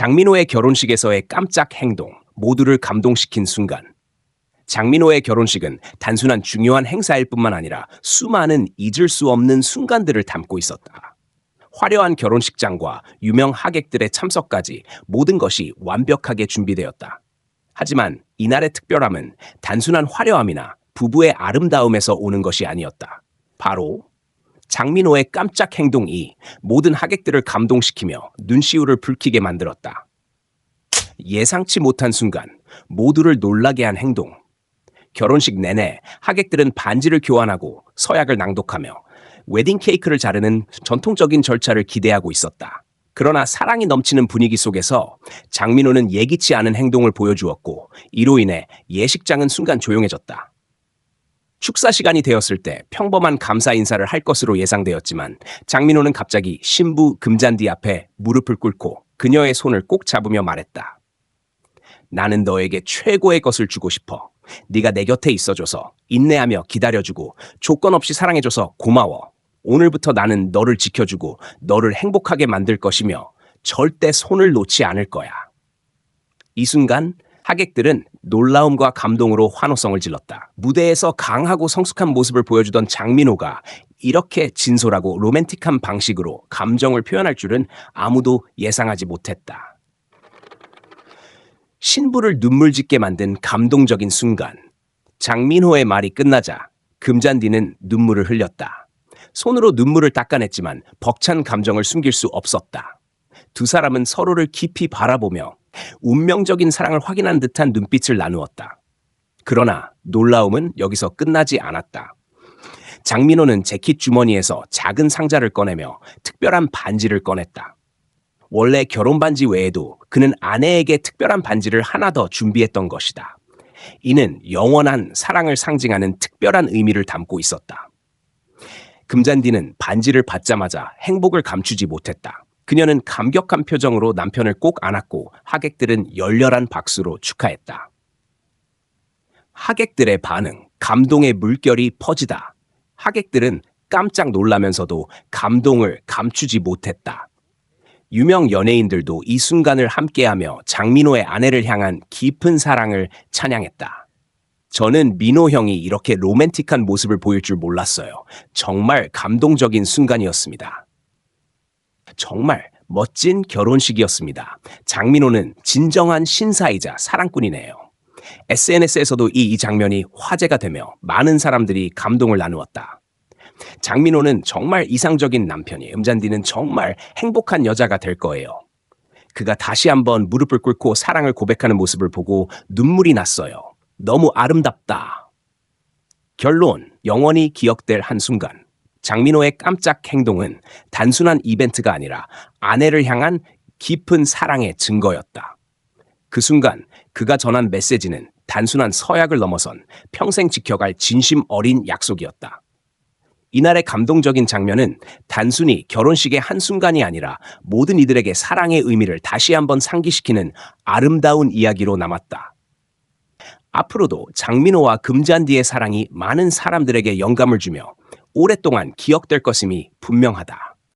장민호의 결혼식에서의 깜짝 행동, 모두를 감동시킨 순간. 장민호의 결혼식은 단순한 중요한 행사일 뿐만 아니라 수많은 잊을 수 없는 순간들을 담고 있었다. 화려한 결혼식장과 유명 하객들의 참석까지 모든 것이 완벽하게 준비되었다. 하지만 이날의 특별함은 단순한 화려함이나 부부의 아름다움에서 오는 것이 아니었다. 바로 장민호의 깜짝 행동이 모든 하객들을 감동시키며 눈시울을 붉히게 만들었다. 예상치 못한 순간 모두를 놀라게 한 행동. 결혼식 내내 하객들은 반지를 교환하고 서약을 낭독하며 웨딩 케이크를 자르는 전통적인 절차를 기대하고 있었다. 그러나 사랑이 넘치는 분위기 속에서 장민호는 예기치 않은 행동을 보여주었고 이로 인해 예식장은 순간 조용해졌다. 축사 시간이 되었을 때 평범한 감사 인사를 할 것으로 예상되었지만 장민호는 갑자기 신부 금잔디 앞에 무릎을 꿇고 그녀의 손을 꼭 잡으며 말했다. 나는 너에게 최고의 것을 주고 싶어. 네가 내 곁에 있어줘서 인내하며 기다려주고 조건 없이 사랑해줘서 고마워. 오늘부터 나는 너를 지켜주고 너를 행복하게 만들 것이며 절대 손을 놓지 않을 거야. 이 순간 하객들은 놀라움과 감동으로 환호성을 질렀다. 무대에서 강하고 성숙한 모습을 보여주던 장민호가 이렇게 진솔하고 로맨틱한 방식으로 감정을 표현할 줄은 아무도 예상하지 못했다. 신부를 눈물 짓게 만든 감동적인 순간. 장민호의 말이 끝나자 금잔디는 눈물을 흘렸다. 손으로 눈물을 닦아냈지만 벅찬 감정을 숨길 수 없었다. 두 사람은 서로를 깊이 바라보며 운명적인 사랑을 확인한 듯한 눈빛을 나누었다. 그러나 놀라움은 여기서 끝나지 않았다. 장민호는 재킷 주머니에서 작은 상자를 꺼내며 특별한 반지를 꺼냈다. 원래 결혼 반지 외에도 그는 아내에게 특별한 반지를 하나 더 준비했던 것이다. 이는 영원한 사랑을 상징하는 특별한 의미를 담고 있었다. 금잔디는 반지를 받자마자 행복을 감추지 못했다. 그녀는 감격한 표정으로 남편을 꼭 안았고 하객들은 열렬한 박수로 축하했다. 하객들의 반응, 감동의 물결이 퍼지다. 하객들은 깜짝 놀라면서도 감동을 감추지 못했다. 유명 연예인들도 이 순간을 함께하며 장민호의 아내를 향한 깊은 사랑을 찬양했다. 저는 민호 형이 이렇게 로맨틱한 모습을 보일 줄 몰랐어요. 정말 감동적인 순간이었습니다. 정말 멋진 결혼식이었습니다. 장민호는 진정한 신사이자 사랑꾼이네요. SNS에서도 이, 이 장면이 화제가 되며 많은 사람들이 감동을 나누었다. 장민호는 정말 이상적인 남편이 음잔디는 정말 행복한 여자가 될 거예요. 그가 다시 한번 무릎을 꿇고 사랑을 고백하는 모습을 보고 눈물이 났어요. 너무 아름답다. 결론, 영원히 기억될 한순간. 장민호의 깜짝 행동은 단순한 이벤트가 아니라 아내를 향한 깊은 사랑의 증거였다. 그 순간 그가 전한 메시지는 단순한 서약을 넘어선 평생 지켜갈 진심 어린 약속이었다. 이날의 감동적인 장면은 단순히 결혼식의 한순간이 아니라 모든 이들에게 사랑의 의미를 다시 한번 상기시키는 아름다운 이야기로 남았다. 앞으로도 장민호와 금잔디의 사랑이 많은 사람들에게 영감을 주며 오랫동안 기억될 것임이 분명하다.